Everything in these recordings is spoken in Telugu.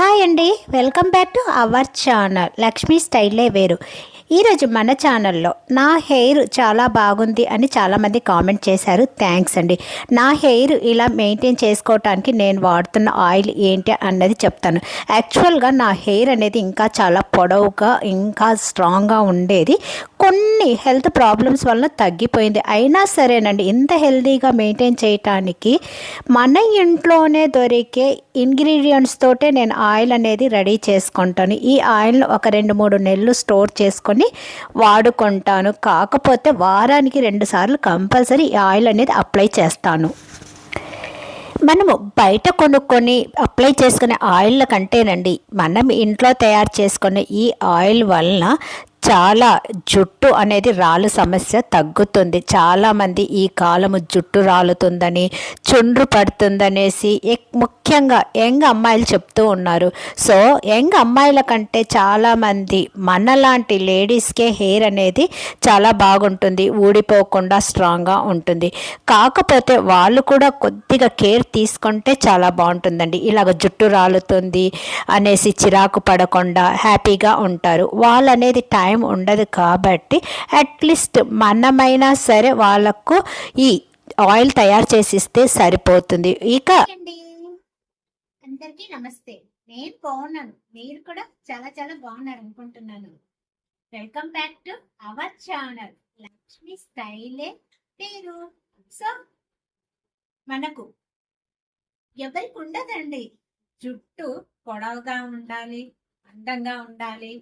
హాయ్ అండి. Welcome back to our channel. Lakshmi స్టైలే వేరు. ఈరోజు మన ఛానల్లో నా హెయిర్ చాలా బాగుంది అని చాలామంది కామెంట్ చేశారు. థ్యాంక్స్ అండి. నా హెయిర్ ఇలా మెయింటైన్ చేసుకోవటానికి నేను వాడుతున్న ఆయిల్ ఏంటి అన్నది చెప్తాను. యాక్చువల్గా నా హెయిర్ అనేది ఇంకా చాలా పొడవుగా ఇంకా స్ట్రాంగ్గా ఉండేది. కొన్ని హెల్త్ ప్రాబ్లమ్స్ వలన తగ్గిపోయింది. అయినా సరేనండి ఇంత హెల్తీగా మెయింటైన్ చేయటానికి మన ఇంట్లోనే దొరికే ఇంగ్రీడియంట్స్ తోటే నేను ఆయిల్ అనేది రెడీ చేసుకుంటాను. ఈ ఆయిల్ను ఒక రెండు మూడు నెలలు స్టోర్ చేసుకొని వాడుకుంటాను. కాకపోతే వారానికి రెండు సార్లు కంపల్సరీ ఈ ఆయిల్ అనేది అప్లై చేస్తాను. మనము బయట కొనుక్కొని అప్లై చేసుకునే ఆయిల్ కంటేనండి మనం ఇంట్లో తయారు చేసుకునే ఈ ఆయిల్ వలన చాలా జుట్టు అనేది రాలు సమస్య తగ్గుతుంది. చాలామంది ఈ కాలము జుట్టు రాలుతుందని చుండ్రు పడుతుందనేసి ఎక్- ముఖ్యంగా యంగ్ అమ్మాయిలు చెప్తూ ఉన్నారు. సో యంగ్ అమ్మాయిల కంటే చాలామంది మనలాంటి లేడీస్కే హెయిర్ అనేది చాలా బాగుంటుంది. ఊడిపోకుండా స్ట్రాంగ్గా ఉంటుంది. కాకపోతే వాళ్ళు కూడా కొద్దిగా కేర్ తీసుకుంటే చాలా బాగుంటుందండి. ఇలాగ జుట్టు రాలుతుంది అనేసి చిరాకు పడకుండా హ్యాపీగా ఉంటారు. వాళ్ళనేది టైం టైం ఉండదు కాబట్టి అట్లీస్ట్ మనమైనా సరే వాళ్ళకు ఈ ఆయిల్ తయారు చేసిస్తే సరిపోతుంది. ఇక అందరికీ నమస్తే. నేను బాగున్నాను మీరు కూడా చాలా చాలా బాగున్నారు అనుకుంటున్నాను. Welcome back to our channel Lakshmi స్టైలే పేరు. సో మనకు ఎవరికి ఉండదండి. జుట్టు పొడవుగా ఉండాలి అందంగా ఉండాలి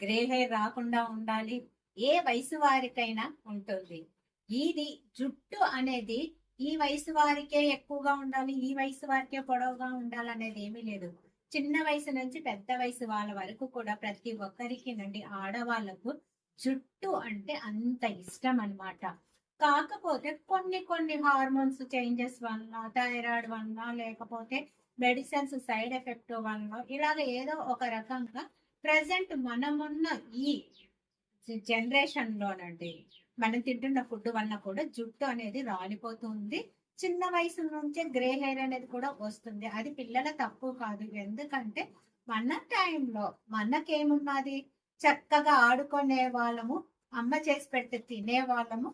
గ్రే హెయిర్ రాకుండా ఉండాలి. ఏ వయసు వారికైనా ఉంటుంది. ఇది జుట్టు అనేది ఈ వయసు వారికే ఎక్కువగా ఉండాలి ఈ వయసు వారికే పొడవుగా ఉండాలి అనేది ఏమీ లేదు. చిన్న వయసు నుంచి పెద్ద వయసు వాళ్ళ వరకు కూడా ప్రతి ఒక్కరికి నుండి ఆడవాళ్ళకు జుట్టు అంటే అంత ఇష్టం అన్నమాట. కాకపోతే కొన్ని కొన్ని హార్మోన్స్ చేంజెస్ వల్ల థైరాయిడ్ వల్ల లేకపోతే మెడిసిన్స్ సైడ్ ఎఫెక్ట్ వల్ల ఇలాగ ఏదో ఒక రకంగా ప్రజెంట్ మనమున్న ఈ జనరేషన్లోనండి మనం తింటున్న ఫుడ్ వల్ల కూడా జుట్టు అనేది రాలిపోతుంది. చిన్న వయసు నుంచే గ్రే హెయిర్ అనేది కూడా వస్తుంది. అది పిల్లల తప్పు కాదు. ఎందుకంటే మన టైంలో మనకేమున్నది? చక్కగా ఆడుకునే వాళ్ళము అమ్మ చేసి పెడితే తినే వాళ్ళము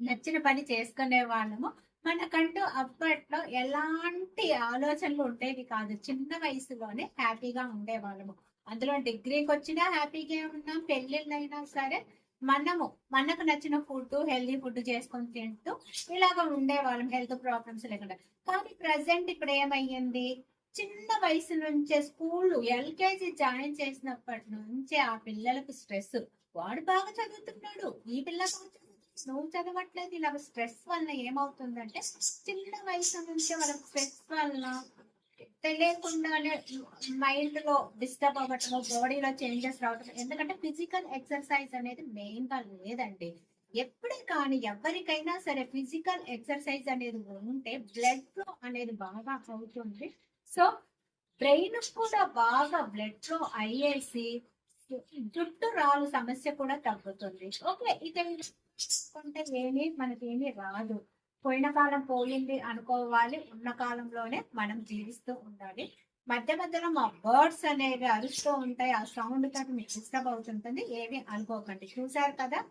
నచ్చిన పని చేసుకునే వాళ్ళము. మనకంటూ అప్పట్లో ఎలాంటి ఆలోచనలు ఉండేవి కాదు. చిన్న వయసులోనే హ్యాపీగా ఉండేవాళ్ళము. అందులో డిగ్రీకి వచ్చినా హ్యాపీగా ఉన్నాం పెళ్ళిళ్ళైనా సరే మనము మనకు నచ్చిన ఫుడ్ హెల్దీ ఫుడ్ చేసుకొని తింటూ ఇలాగ ఉండేవాళ్ళం హెల్త్ ప్రాబ్లమ్స్ లేకుండా. కానీ ప్రజెంట్ ఇప్పుడు ఏమయ్యింది? చిన్న వయసు నుంచే స్కూల్ ఎల్కేజీ జాయిన్ చేసినప్పటి నుంచే ఆ పిల్లలకు స్ట్రెస్. వాడు బాగా చదువుతున్నాడు ఈ పిల్ల నువ్వు చదవట్లేదు ఇలా స్ట్రెస్ వల్ల ఏమవుతుందంటే చిన్న వయసు నుంచే వాళ్ళకి స్ట్రెస్ వల్ల తెలియకుండానే మైండ్లో డిస్టర్బ్ అవ్వటము బాడీలో చేంజెస్ రావటం ఎందుకంటే ఫిజికల్ ఎక్సర్సైజ్ అనేది మెయిన్గా లేదండి. ఎప్పుడే కానీ ఎవరికైనా సరే ఫిజికల్ ఎక్సర్సైజ్ అనేది ఉంటే బ్లడ్ ఫ్లో అనేది బాగా అవుతుంది. సో బ్రెయిన్ కూడా బాగా బ్లడ్ ఫ్లో అయ్యేసి జుట్టు రాలు సమస్య కూడా తగ్గుతుంది. ఓకే ఇది? కొంటే ఏమి మనకేమీ రాదు. పోయిన కాలం పోయింది అనుకోవాలి. ఉన్న కాలంలోనే మనం జీవిస్తూ ఉండాలి. మధ్య మధ్యలో మా బర్డ్స్ అనేవి అరుస్తూ ఉంటాయి. ఆ సౌండ్ తోటి మీకు డిస్టర్బ్ అవుతుంటుంది. ఏమి అనుకోకండి. చూసారు కదా?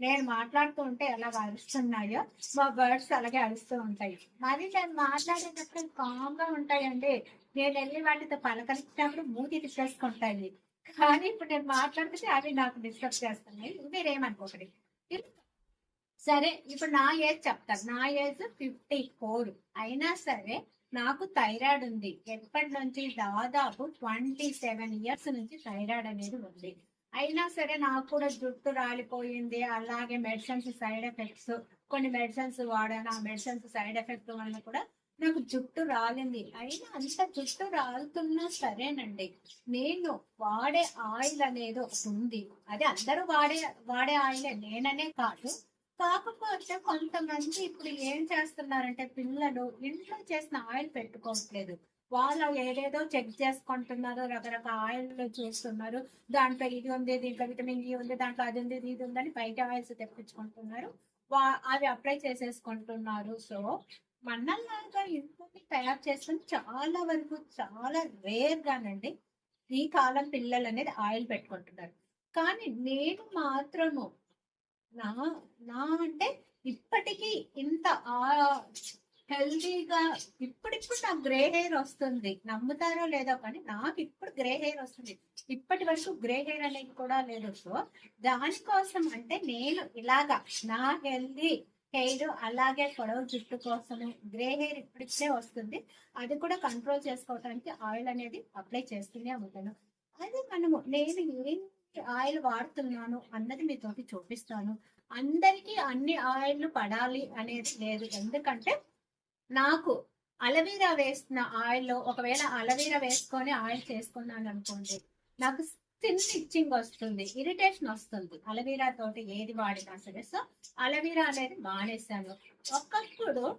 నేను మాట్లాడుతూ ఉంటే ఎలా అరుస్తున్నాయో మా బర్డ్స్ అలాగే అరుస్తూ ఉంటాయి. మరి నేను మాట్లాడేటప్పుడు కామ్గా ఉంటాయండి. నేను వెళ్ళి వాటితో పలకరించినప్పుడు మూతి తిప్పేసుకుంటాయి. కానీ ఇప్పుడు నేను మాట్లాడితే అవి నాకు డిస్టర్బ్ చేస్తున్నాయి. మీరేమనుకోకండి. సరే ఇప్పుడు నా ఏజ్ చెప్తాను. నా ఏజ్ ఫిఫ్టీ ఫోర్. అయినా సరే నాకు థైరాయిడ్ ఉంది. ఎప్పటి నుంచి? దాదాపు ట్వంటీ సెవెన్ ఇయర్స్ నుంచి థైరాయిడ్ అనేది ఉంది. అయినా సరే నాకు కూడా జుట్టు రాలిపోయింది. అలాగే మెడిసిన్స్ సైడ్ ఎఫెక్ట్స్ కొన్ని మెడిసిన్స్ వాడాను. ఆ మెడిసిన్స్ సైడ్ ఎఫెక్ట్ వల్ల కూడా నాకు జుట్టు రాలింది. అయినా అంత జుట్టు రాలుతున్నా సరేనండి. నేను వాడే ఆయిల్ అనేది ఉంది. అది అందరూ వాడే వాడే ఆయిలే. నేననే కాదు. కాకపోతే కొంతమంది ఇప్పుడు ఏం చేస్తున్నారంటే పిల్లలు ఇంట్లో చేసిన ఆయిల్ పెట్టుకోవట్లేదు. వాళ్ళు ఏదేదో చెక్ చేసుకుంటున్నారు రకరకాల ఆయిల్ చూస్తున్నారు. దాంట్లో ఇది ఉంది దీంట్లో విటమిన్ ఈ ఉంది దాంట్లో అది ఉంది ఇది ఉందని బయట ఆయిల్స్ తెప్పించుకుంటున్నారు. వా- అవి అప్లై చేసేసుకుంటున్నారు. సో మన్నల్లాగా ఇంట్లోకి తయారు చేసుకుని చాలా వరకు చాలా రేర్ గానండి ఈ కాలం పిల్లలు అనేది ఆయిల్ పెట్టుకుంటున్నారు. కానీ నేను మాత్రము నా నా అంటే ఇప్పటికీ ఇంత ఆ హెల్దీగా ఇప్పుడిప్పుడు నాకు గ్రే హెయిర్ వస్తుంది. నమ్ముతారో లేదో కానీ నాకు ఇప్పుడు గ్రే హెయిర్ వస్తుంది. ఇప్పటి వరకు గ్రే హెయిర్ అనేది కూడా లేదు. సో దానికోసం అంటే నేను ఇలాగా నా హెల్దీ హెయిర్ అలాగే పొడవు జుట్టు కోసము గ్రే హెయిర్ ఇప్పుడిప్పుడే వస్తుంది. అది కూడా కంట్రోల్ చేసుకోవడానికి ఆయిల్ అనేది అప్లై చేస్తూనే ఉంటాను. అది మనము నేను ఏం ఆయిల్ వాడుతున్నాను అన్నది మీతో చూపిస్తాను. అందరికీ అన్ని ఆయిల్ పడాలి అనేది లేదు. ఎందుకంటే నాకు అలవీరా వేసిన ఆయిల్లో ఒకవేళ అలవీరా వేసుకొని ఆయిల్ చేసుకున్నాను అనుకోండి నాకు స్కిన్ ఇచ్చింగ్ వస్తుంది ఇరిటేషన్ వస్తుంది. అలవీరా తోటి ఏది వాడినా సరే. సో అలవీరా అనేది మానేశాను. ఒకప్పుడు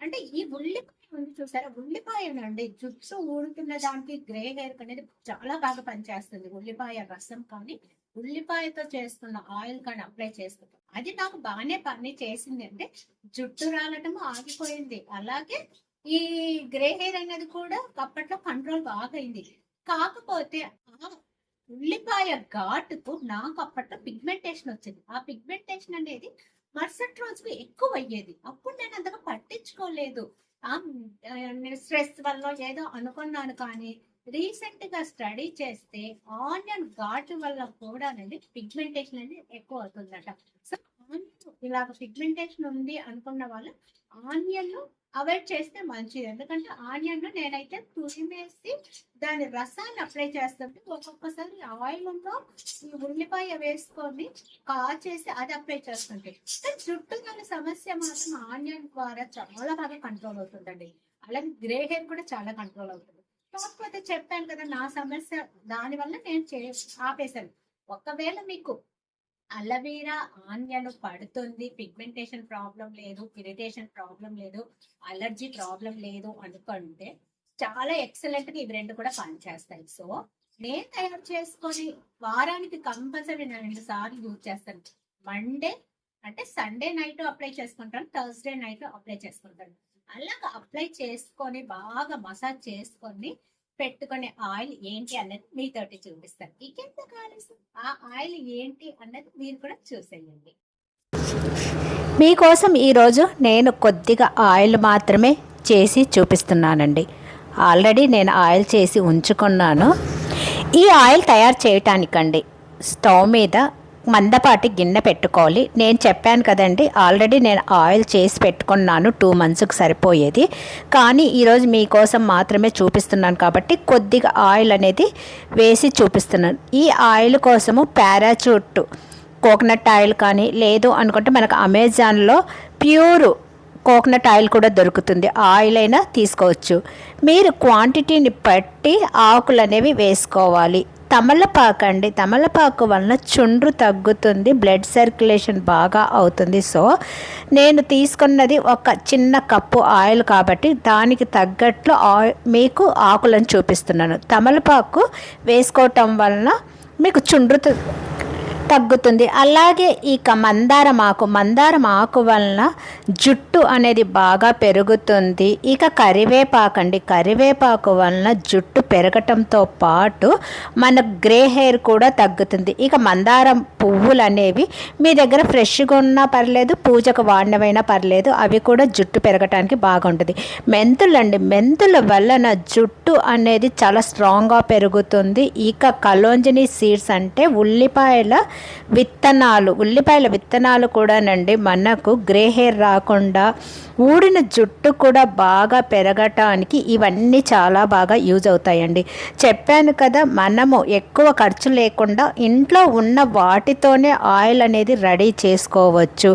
అంటే ఈ ఉల్లిపాయ ఉంది చూసారా? ఉల్లిపాయనండి జుట్టు ఊడుతున్న దానికి గ్రే హెయిర్ అనేది చాలా బాగా పనిచేస్తుంది. ఉల్లిపాయ రసం కానీ ఉల్లిపాయతో చేస్తున్న ఆయిల్ కానీ అప్లై చేసుకుంటాం అది నాకు బాగానే పని చేసింది అంటే జుట్టు రాలటం ఆగిపోయింది. అలాగే ఈ గ్రే హెయిర్ అనేది కూడా అప్పట్లో కంట్రోల్ బాగా అయింది కాకపోతే ఆ ఉల్లిపాయ ఘాటుకు నాకు అప్పట్లో పిగ్మెంటేషన్ వచ్చింది. ఆ పిగ్మెంటేషన్ అనేది మరుసటి రోజుకు ఎక్కువ అయ్యేది అప్పుడు నేను అంతగా పట్టించుకోలేదు. ఆ స్ట్రెస్ వల్ల ఏదో అనుకున్నాను కానీ రీసెంట్గా స్టడీ చేస్తే ఆనియన్ ఘాటు వల్ల కూడా అనేది పిగ్మెంటేషన్ అనేది ఎక్కువ అవుతుందట. సో ఇలాగ పిగ్మెంటేషన్ ఉంది అనుకున్న వాళ్ళు ఆనియన్ను అవాయిడ్ చేస్తే మంచిది. ఎందుకంటే ఆనియన్ నేనైతే తురిమేసి దాని రసాన్ని అప్లై చేస్తుంటే ఒక్కొక్కసారి ఆయిల్లో ఈ ఉల్లిపాయ వేసుకొని కాచేసి అది అప్లై చేస్తుంటే. కానీ జుట్టు గల సమస్య మాత్రం ఆనియన్ ద్వారా చాలా బాగా కంట్రోల్ అవుతుందండి. అలాగే గ్రే హెయిర్ కూడా చాలా కంట్రోల్ అవుతుంది. కాకపోతే చెప్పాను కదా నా సమస్య దానివల్ల నేను చే ఆపేశాను. ఒకవేళ మీకు అలవేరా ఆన్యను పడుతుంది. పిగ్మెంటేషన్ ప్రాబ్లం లేదు ఇరిటేషన్ ప్రాబ్లం లేదు అలర్జీ ప్రాబ్లం లేదు అనుకుంటే చాలా ఎక్సలెంట్గా ఇవి రెండు కూడా పనిచేస్తాయి. సో నేను తయారు చేసుకొని వారానికి కంపల్సరీ నేను రెండు సార్లు యూజ్ చేస్తాను. మండే అంటే సండే నైట్ అప్లై చేసుకుంటాను థర్స్డే నైట్ అప్లై చేసుకుంటాను. అలాగా అప్లై చేసుకొని బాగా మసాజ్ చేసుకొని పెట్టుకునే ఆయిల్ ఏంటి అన్నది మీతోటి చూపిస్తాను. ఇంకెంత కాలుస్తాం ఆ ఆయిల్ ఏంటి అన్నది మీరు కూడా చూసేయండి. మీకోసం ఈరోజు నేను కొద్దిగా ఆయిల్ మాత్రమే చేసి చూపిస్తున్నానండి. ఆల్రెడీ నేను ఆయిల్ చేసి ఉంచుకున్నాను. ఈ ఆయిల్ తయారు చేయటానికండి స్టవ్ మీద మందపాటి గిన్నె పెట్టుకోవాలి. నేను చెప్పాను కదండి ఆల్రెడీ నేను ఆయిల్ చేసి పెట్టుకున్నాను టూ మంత్స్కి సరిపోయేది. కానీ ఈరోజు మీకోసం మాత్రమే చూపిస్తున్నాను కాబట్టి కొద్దిగా ఆయిల్ అనేది వేసి చూపిస్తున్నాను. ఈ ఆయిల్ కోసము పారాచూట్ కోకోనట్ ఆయిల్ కానీ లేదు అనుకుంటే మనకు అమెజాన్లో ప్యూర్ కోకోనట్ ఆయిల్ కూడా దొరుకుతుంది. ఆయిల్ అయినా తీసుకోవచ్చు. మీరు క్వాంటిటీని బట్టి ఆకులు అనేవి వేసుకోవాలి. తమలపాకు అండి. తమలపాకు వలన చుండ్రు తగ్గుతుంది బ్లడ్ సర్క్యులేషన్ బాగా అవుతుంది. సో నేను తీసుకున్నది ఒక చిన్న కప్పు ఆయిల్ కాబట్టి దానికి తగ్గట్లు ఆయిల్ మీకు ఆకులను చూపిస్తున్నాను. తమలపాకు వేసుకోవటం వలన మీకు చుండ్రు తగ్గుతుంది. అలాగే ఇక మందారం ఆకు మందారం ఆకు వలన జుట్టు అనేది బాగా పెరుగుతుంది. ఇక కరివేపాకు అండి కరివేపాకు వలన జుట్టు పెరగటంతో పాటు మన గ్రే హెయిర్ కూడా తగ్గుతుంది. ఇక మందారం పువ్వులు అనేవి మీ దగ్గర ఫ్రెష్గా ఉన్నా పర్లేదు పూజకు వాడినవైనా పర్లేదు అవి కూడా జుట్టు పెరగటానికి బాగుంటుంది. మెంతులు అండి మెంతుల వలన జుట్టు అనేది చాలా స్ట్రాంగ్గా పెరుగుతుంది. ఇక కలోంజని సీడ్స్ అంటే ఉల్లిపాయల విత్తనాలు ఉల్లిపాయల విత్తనాలు కూడానండి మనకు గ్రే హెయిర్ రాకుండా ఊడిన జుట్టు కూడా బాగా పెరగటానికి ఇవన్నీ చాలా బాగా యూజ్ అవుతాయండి. చెప్పాను కదా మనము ఎక్కువ ఖర్చు లేకుండా ఇంట్లో ఉన్న వాటితోనే ఆయిల్ అనేది రెడీ చేసుకోవచ్చు.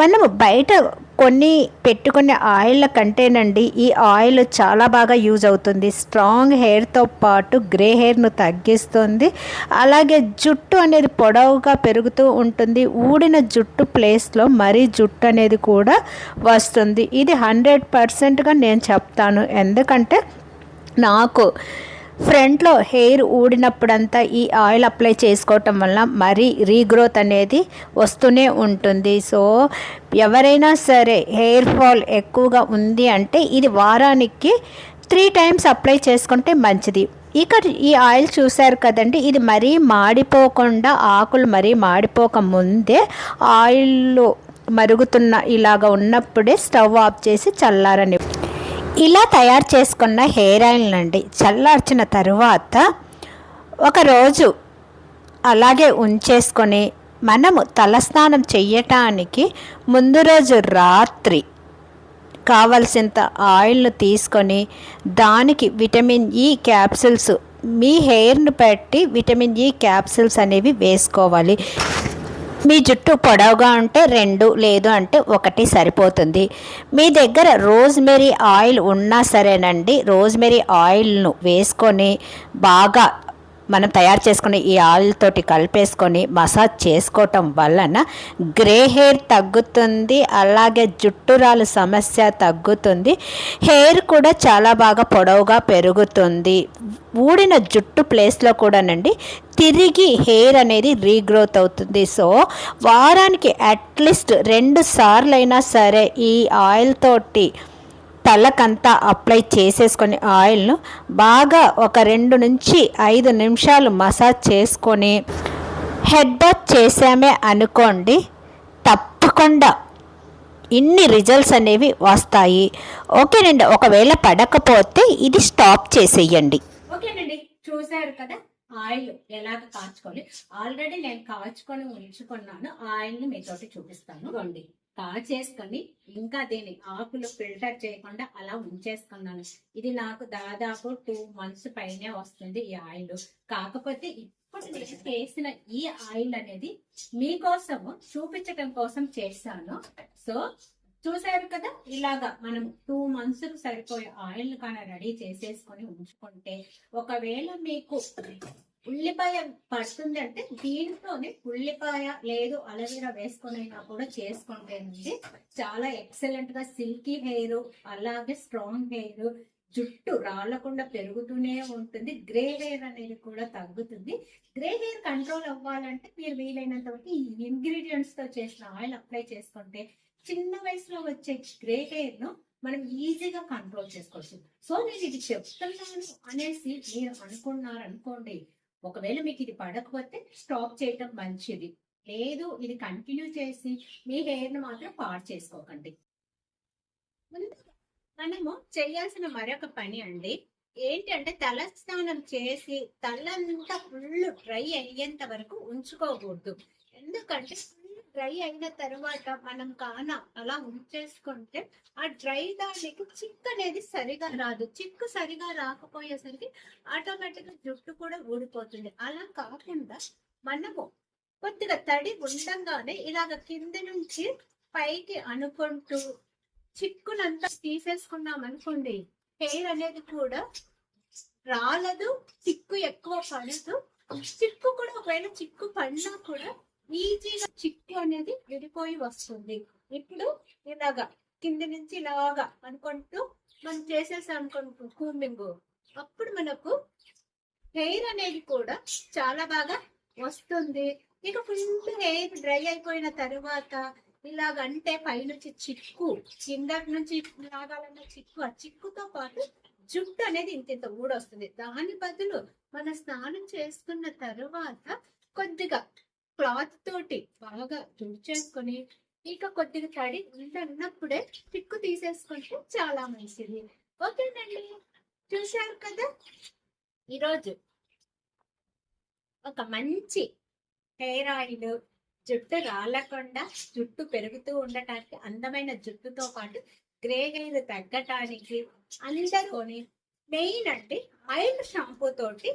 మనము బయట కొన్ని పెట్టుకునే ఆయిల్ కంటేనండి ఈ ఆయిల్ చాలా బాగా యూజ్ అవుతుంది. స్ట్రాంగ్ హెయిర్తో పాటు గ్రే హెయిర్ను తగ్గిస్తుంది. అలాగే జుట్టు అనేది పొడవుగా పెరుగుతూ ఉంటుంది. ఊడిన జుట్టు ప్లేస్లో మరీ జుట్టు అనేది కూడా వస్తుంది. ఇది హండ్రెడ్ పర్సెంట్గా నేను చెప్తాను. ఎందుకంటే నాకు ఫ్రంట్లో హెయిర్ ఊడినప్పుడంతా ఈ ఆయిల్ అప్లై చేసుకోవటం వల్ల మరీ రీగ్రోత్ అనేది వస్తూనే ఉంటుంది. సో ఎవరైనా సరే హెయిర్ ఫాల్ ఎక్కువగా ఉంది అంటే ఇది వారానికి త్రీ టైమ్స్ అప్లై చేసుకుంటే మంచిది. ఇక ఈ ఆయిల్ చూశారు కదండి ఇది మరీ మాడిపోకుండా ఆకులు మరీ మాడిపోక ముందే ఆయిల్లో మరుగుతున్న ఇలాగ ఉన్నప్పుడే స్టవ్ ఆఫ్ చేసి చల్లారని ఇలా తయారు చేసుకున్న హెయిర్ ఆయిల్ నుండి చల్లార్చిన తరువాత ఒకరోజు అలాగే ఉంచేసుకొని మనము తలస్నానం చెయ్యటానికి ముందు రోజు రాత్రి కావలసినంత ఆయిల్ను తీసుకొని దానికి విటమిన్ ఈ క్యాప్సిల్స్ మీ హెయిర్ను బట్టి విటమిన్ ఈ క్యాప్సిల్స్ అనేవి వేసుకోవాలి. మీ జుట్టు పొడవుగా ఉంటే రెండు లేదు అంటే ఒకటి సరిపోతుంది. మీ దగ్గర రోజ్మెరీ ఆయిల్ ఉన్నా సరేనండి. రోజ్మెరీ ఆయిల్ను వేసుకొని బాగా మనం తయారు చేసుకునే ఈ ఆయిల్ తోటి కలిపేసుకొని మసాజ్ చేసుకోవటం వలన గ్రే హెయిర్ తగ్గుతుంది అలాగే జుట్టురాలు సమస్య తగ్గుతుంది హెయిర్ కూడా చాలా బాగా పొడవుగా పెరుగుతుంది. ఊడిన జుట్టు ప్లేస్లో కూడానండి తిరిగి హెయిర్ అనేది రీగ్రోత్ అవుతుంది. సో వారానికి అట్లీస్ట్ రెండు సార్లైనా సరే ఈ ఆయిల్ తోటి తలకంతా అప్లై చేసేసుకొని ఆయిల్ను బాగా ఒక రెండు నుంచి ఐదు నిమిషాలు మసాజ్ చేసుకొని హెడ్ బాత్ చేసామే అనుకోండి తప్పకుండా ఇన్ని రిజల్ట్స్ అనేవి వస్తాయి. ఓకేనండి ఒకవేళ పడకపోతే ఇది స్టాప్ చేసేయండి. ఓకేనండి చూసారు కదా ఆయిల్ ఎలాగ కాచుకోవాలి. ఆల్రెడీ నేను కాచుకొని ఉంచుకున్నాను ఆయిల్ని మీతోటి చూపిస్తాను. రండి కాచేసుకొని ఇంకా దీన్ని ఆకులు ఫిల్టర్ చేయకుండా అలా ఉంచేసుకున్నాను. ఇది నాకు దాదాపు టూ మంత్స్ పైనే వస్తుంది ఈ ఆయిల్. కాకపోతే ఇప్పుడు నేను చేసిన ఈ ఆయిల్ అనేది మీకోసము చూపించడం కోసం చేశాను. సో చూసారు కదా ఇలాగా మనం టూ మంత్స్ సరిపోయే ఆయిల్ కానీ రెడీ చేసేసుకొని ఉంచుకుంటే ఒకవేళ మీకు ఉల్లిపాయ పడుతుంది అంటే దీంట్లోనే ఉల్లిపాయ లేదు అలవీరా వేసుకొని అయినా కూడా చేసుకుంటేనండి చాలా ఎక్సలెంట్గా సిల్కీ హెయిర్ అలాగే స్ట్రాంగ్ హెయిర్ జుట్టు రాలకుండా పెరుగుతూనే ఉంటుంది. గ్రే హెయిర్ అనేది కూడా తగ్గుతుంది. గ్రే హెయిర్ కంట్రోల్ అవ్వాలంటే మీరు వీలైనంత వరకు ఈ ఇంగ్రీడియంట్స్తో చేసిన ఆయిల్ అప్లై చేసుకుంటే చిన్న వయసులో వచ్చే గ్రే హెయిర్ను మనం ఈజీగా కంట్రోల్ చేసుకోవచ్చు. సో నేను ఇది చెప్తున్నాను అనేసి మీరు అనుకున్నారనుకోండి ఒకవేళ మీకు ఇది పడకపోతే స్టాప్ చేయటం మంచిది. లేదు ఇది కంటిన్యూ చేసి మీ హెయిర్ను మాత్రం పాడు చేసుకోకండి. మనము చేయాల్సిన మరొక పని అండి. ఏంటంటే తల స్నానం చేసి తలంతా ఫుల్ డ్రై అయ్యేంత వరకు ఉంచుకోకూడదు. ఎందుకంటే డ్రై అయిన తర్వాత మనం కాన అలా ఉంచేసుకుంటే ఆ డ్రై దానికి చిక్కు అనేది సరిగా రాదు. చిక్కు సరిగా రాకపోయేసరికి ఆటోమేటిక్గా జుట్టు కూడా ఊడిపోతుంది. అలా కాకుండా మనము కొద్దిగా తడి ఉండంగానే ఇలాగ కింద నుంచి పైకి అనుకుంటూ చిక్కునంతా తీసేసుకున్నాం అనుకోండి హెయిర్ అనేది కూడా రాలదు చిక్కు ఎక్కువ పడదు. చిక్కు కూడా ఒకవేళ చిక్కు పడినా కూడా ఈజీగా చిక్కు అనేది విడిపోయి వస్తుంది. ఇప్పుడు ఇలాగా కింద నుంచి ఇలాగా అనుకుంటూ మనం చేసేసాం అనుకుంటూ కూమింగ్ అప్పుడు మనకు హెయిర్ అనేది కూడా చాలా బాగా వస్తుంది. ఇక ఫుల్ హెయిర్ డ్రై అయిపోయిన తర్వాత ఇలాగంటే పైనుంచి చిక్కు కింద నుంచి లాగాలన్న చిక్కు ఆ చిక్కుతో పాటు జుట్టు అనేది ఇంత ఇంత ఊడొస్తుంది. దాని బదులు మన స్నానం చేసుకున్న తరువాత కొద్దిగా క్లాత్ తోటి బాగా తుడిచేసుకొని ఇంకా కొద్దిగా తడి ఉండన్నప్పుడే చిక్కు తీసేసుకుంటే చాలా మంచిది. ఓకేనండి. చూశారు కదా? ఈరోజు ఒక మంచి హెయిర్ ఆయిల్ జుట్టు రాలకుండా జుట్టు పెరుగుతూ ఉండటానికి అందమైన జుట్టుతో పాటు గ్రే హెయిర్ తగ్గటానికి అందరూ మెయిన్ అంటే ఆయిల్ షాంపూ తోటి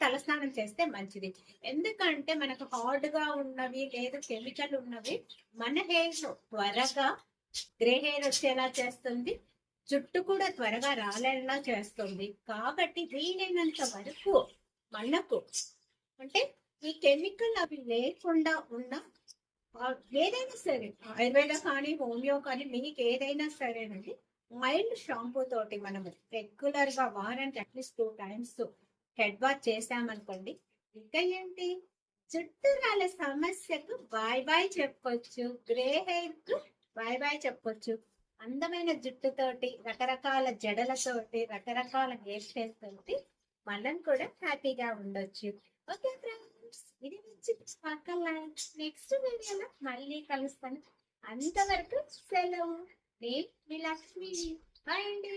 తలస్నానం చేస్తే మంచిది. ఎందుకంటే మనకు హార్డ్గా ఉన్నవి లేదా కెమికల్ ఉన్నవి మన హెయిర్ త్వరగా గ్రే హెయిర్ వచ్చేలా చేస్తుంది. జుట్టు కూడా త్వరగా రాలేలా చేస్తుంది. కాబట్టి వీలైనంత వరకు మనకు అంటే ఈ కెమికల్ అవి లేకుండా ఉన్న ఏదైనా సరే ఆయుర్వేద కానీ హోమియో కానీ మీకు ఏదైనా సరేనండి. మైల్డ్ షాంపూ తోటి మనము రెగ్యులర్గా వారానికి at least two times head wash చేసామనుకోండి ఇంకా ఏంటి? జుట్టు రాళ్ళ సమస్యకు బాయ్ బాయ్ చెప్పుకోవచ్చు గ్రే హెయిర్కు బాయ్ బాయ్ చెప్పుకోవచ్చు అందమైన జుట్టుతోటి రకరకాల జడలతోటి రకరకాల హెయిర్ స్టైల్ తోటి మనం కూడా హ్యాపీగా ఉండొచ్చు. ఓకే ఫ్రెండ్స్ ఇది మంచి పక్కన నెక్స్ట్ వీడియోలో మళ్ళీ కలుస్తాను. అంతవరకు సెలవు. మీ లక్ష్మి. బాయ్ అండి.